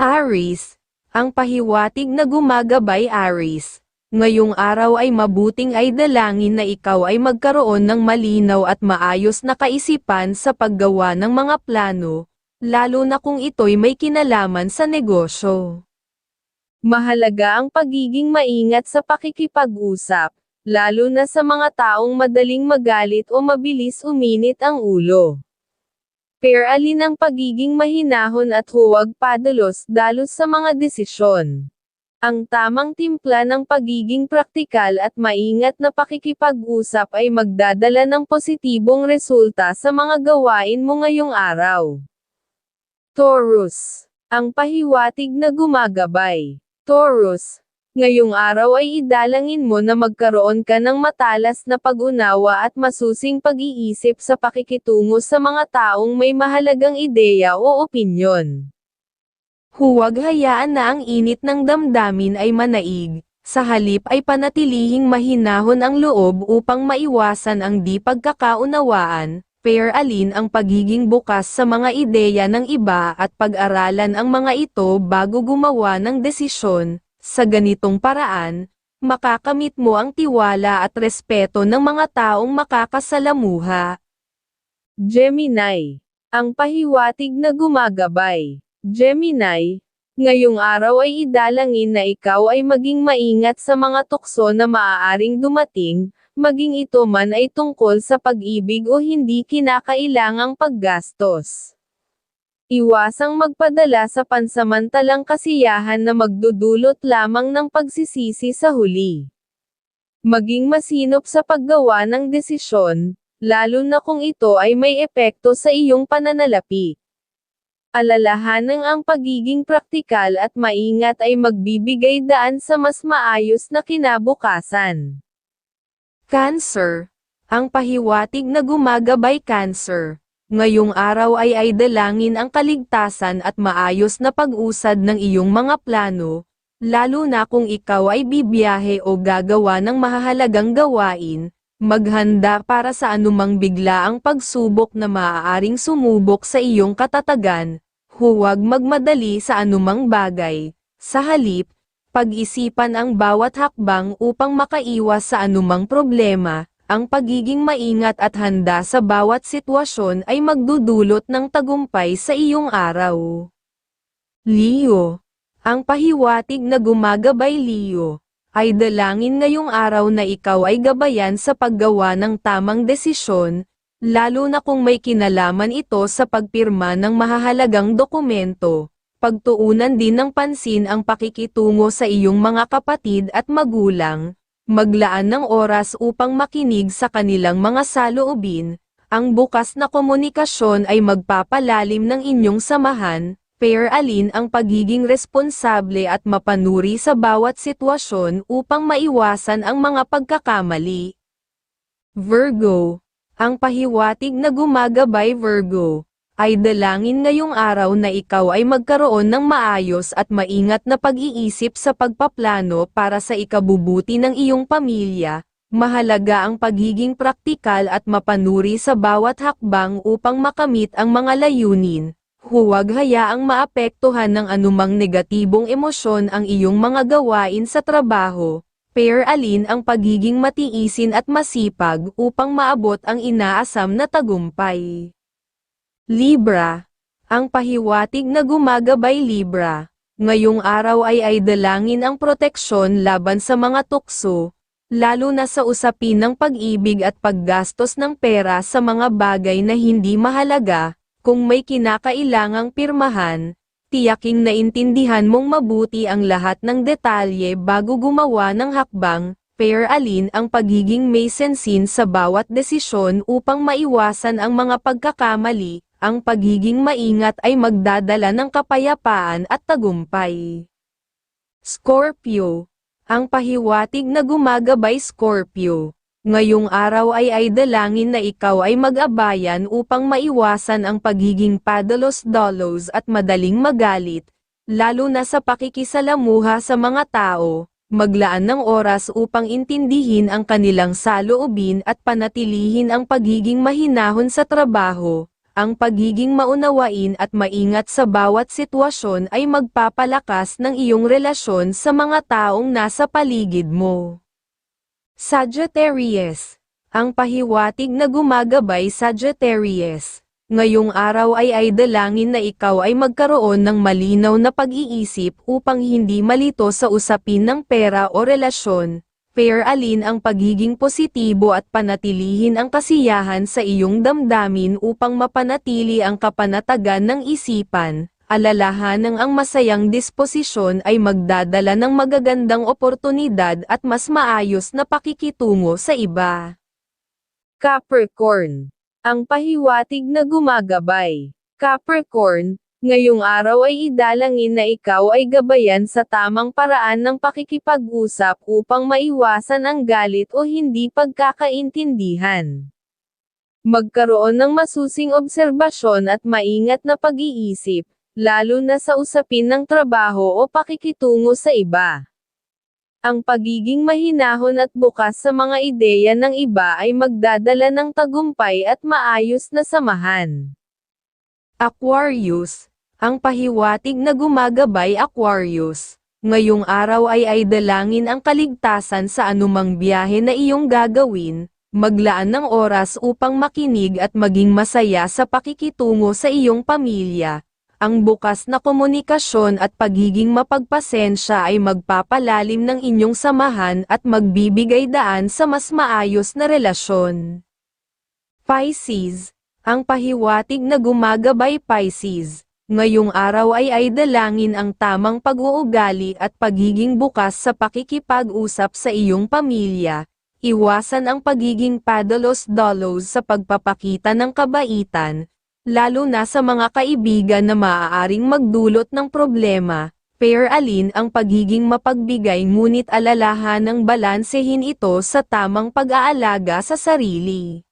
Aris, ang pahiwatig na gumagabay Aris. Ngayong araw ay mabuting ay dalangin na ikaw ay magkaroon ng malinaw at maayos na kaisipan sa paggawa ng mga plano, lalo na kung ito'y may kinalaman sa negosyo. Mahalaga ang pagiging maingat sa pakikipag-usap, lalo na sa mga taong madaling magalit o mabilis uminit ang ulo. Pair alin ang pagiging mahinahon at huwag padalos-dalos sa mga desisyon. Ang tamang timpla ng pagiging praktikal at maingat na pakikipag-usap ay magdadala ng positibong resulta sa mga gawain mo ngayong araw. Taurus. Ang pahiwatig na gumagabay. Taurus. Ngayong araw ay idalangin mo na magkaroon ka ng matalas na pag-unawa at masusing pag-iisip sa pakikitungo sa mga taong may mahalagang ideya o opinyon. Huwag hayaan na ang init ng damdamin ay manaig, sa halip ay panatilihing mahinahon ang loob upang maiwasan ang di pagkakaunawaan, pair alin ang pagiging bukas sa mga ideya ng iba at pag-aralan ang mga ito bago gumawa ng desisyon, sa ganitong paraan, makakamit mo ang tiwala at respeto ng mga taong makakasalamuha. Gemini. Ang pahiwatig na gumagabay. Gemini, ngayong araw ay idalangin na ikaw ay maging maingat sa mga tukso na maaaring dumating, maging ito man ay tungkol sa pag-ibig o hindi kinakailangang paggastos. Iwasang magpadala sa pansamantalang kasiyahan na magdudulot lamang ng pagsisisi sa huli. Maging masinop sa paggawa ng desisyon, lalo na kung ito ay may epekto sa iyong pananalapi. Alalahanan ang pagiging praktikal at maingat ay magbibigay daan sa mas maayos na kinabukasan. Cancer. Ang pahiwatig na gumagabay Cancer. Ngayong araw ay ay dalangin ang kaligtasan at maayos na pag-usad ng iyong mga plano, lalo na kung ikaw ay bibiyahe o gagawa ng mahahalagang gawain, maghanda para sa anumang biglaang pagsubok na maaaring sumubok sa iyong katatagan, huwag magmadali sa anumang bagay, sa halip, pag-isipan ang bawat hakbang upang makaiwas sa anumang problema, ang pagiging maingat at handa sa bawat sitwasyon ay magdudulot ng tagumpay sa iyong araw. Leo. Ang pahiwatig na gumagabay Leo, ay dalangin ngayong araw na ikaw ay gabayan sa paggawa ng tamang desisyon, lalo na kung may kinalaman ito sa pagpirma ng mahahalagang dokumento. Pagtuunan din ng pansin ang pakikitungo sa iyong mga kapatid at magulang, maglaan ng oras upang makinig sa kanilang mga saloobin, ang bukas na komunikasyon ay magpapalalim ng inyong samahan, pair alin ang pagiging responsable at mapanuri sa bawat sitwasyon upang maiwasan ang mga pagkakamali. Virgo. Ang pahiwatig na gumagabay Virgo, ay dalangin ngayong araw na ikaw ay magkaroon ng maayos at maingat na pag-iisip sa pagpaplano para sa ikabubuti ng iyong pamilya, mahalaga ang pagiging praktikal at mapanuri sa bawat hakbang upang makamit ang mga layunin. Huwag hayaang maapektuhan ng anumang negatibong emosyon ang iyong mga gawain sa trabaho, pair alin ang pagiging matiisin at masipag upang maabot ang inaasam na tagumpay. Libra. Ang pahiwatig na gumagabay Libra. Ngayong araw ay ay dalangin ang proteksyon laban sa mga tukso, lalo na sa usapin ng pag-ibig at paggastos ng pera sa mga bagay na hindi mahalaga, kung may kinakailangang pirmahan, tiyaking naintindihan mong mabuti ang lahat ng detalye bago gumawa ng hakbang, pair alin ang pagiging may sensin sa bawat desisyon upang maiwasan ang mga pagkakamali, ang pagiging maingat ay magdadala ng kapayapaan at tagumpay. Scorpio. Ang pahiwatig na gumagabay Scorpio. Ngayong araw ay ay dalangin na ikaw ay mag-abayan upang maiwasan ang pagiging padalos-dalos at madaling magalit, lalo na sa pakikisalamuha sa mga tao, maglaan ng oras upang intindihin ang kanilang saloobin at panatilihin ang pagiging mahinahon sa trabaho, ang pagiging maunawain at maingat sa bawat sitwasyon ay magpapalakas ng iyong relasyon sa mga taong nasa paligid mo. Sagittarius. Ang pahiwatig na gumagabay Sagittarius. Ngayong araw ay ay dalangin na ikaw ay magkaroon ng malinaw na pag-iisip upang hindi malito sa usapin ng pera o relasyon. Fair alin ang pagiging positibo at panatilihin ang kasiyahan sa iyong damdamin upang mapanatili ang kapanatagan ng isipan. Alalahanang ang masayang disposisyon ay magdadala ng magagandang oportunidad at mas maayos na pakikitungo sa iba. Capricorn ang pahiwatig na gumagabay. Capricorn, ngayong araw ay idalangin na ikaw ay gabayan sa tamang paraan ng pakikipag-usap upang maiwasan ang galit o hindi pagkakaintindihan. Magkaroon ng masusing obserbasyon at maingat na pag-iisip, lalo na sa usapin ng trabaho o pakikitungo sa iba. Ang pagiging mahinahon at bukas sa mga ideya ng iba ay magdadala ng tagumpay at maayos na samahan. Aquarius, ang pahiwatig na gumagabay Aquarius. Ngayong araw ay ay dalangin ang kaligtasan sa anumang biyahe na iyong gagawin, maglaan ng oras upang makinig at maging masaya sa pakikitungo sa iyong pamilya, ang bukas na komunikasyon at pagiging mapagpasensya ay magpapalalim ng inyong samahan at magbibigay daan sa mas maayos na relasyon. Pisces, ang pahiwatig na gumagabay Pisces, ngayong araw ay ay dalangin ang tamang pag-uugali at pagiging bukas sa pakikipag-usap sa iyong pamilya, iwasan ang pagiging padalos-dalos sa pagpapakita ng kabaitan, lalo na sa mga kaibigan na maaaring magdulot ng problema, pair alin ang pagiging mapagbigay ngunit alalahan ng balansehin ito sa tamang pag-aalaga sa sarili.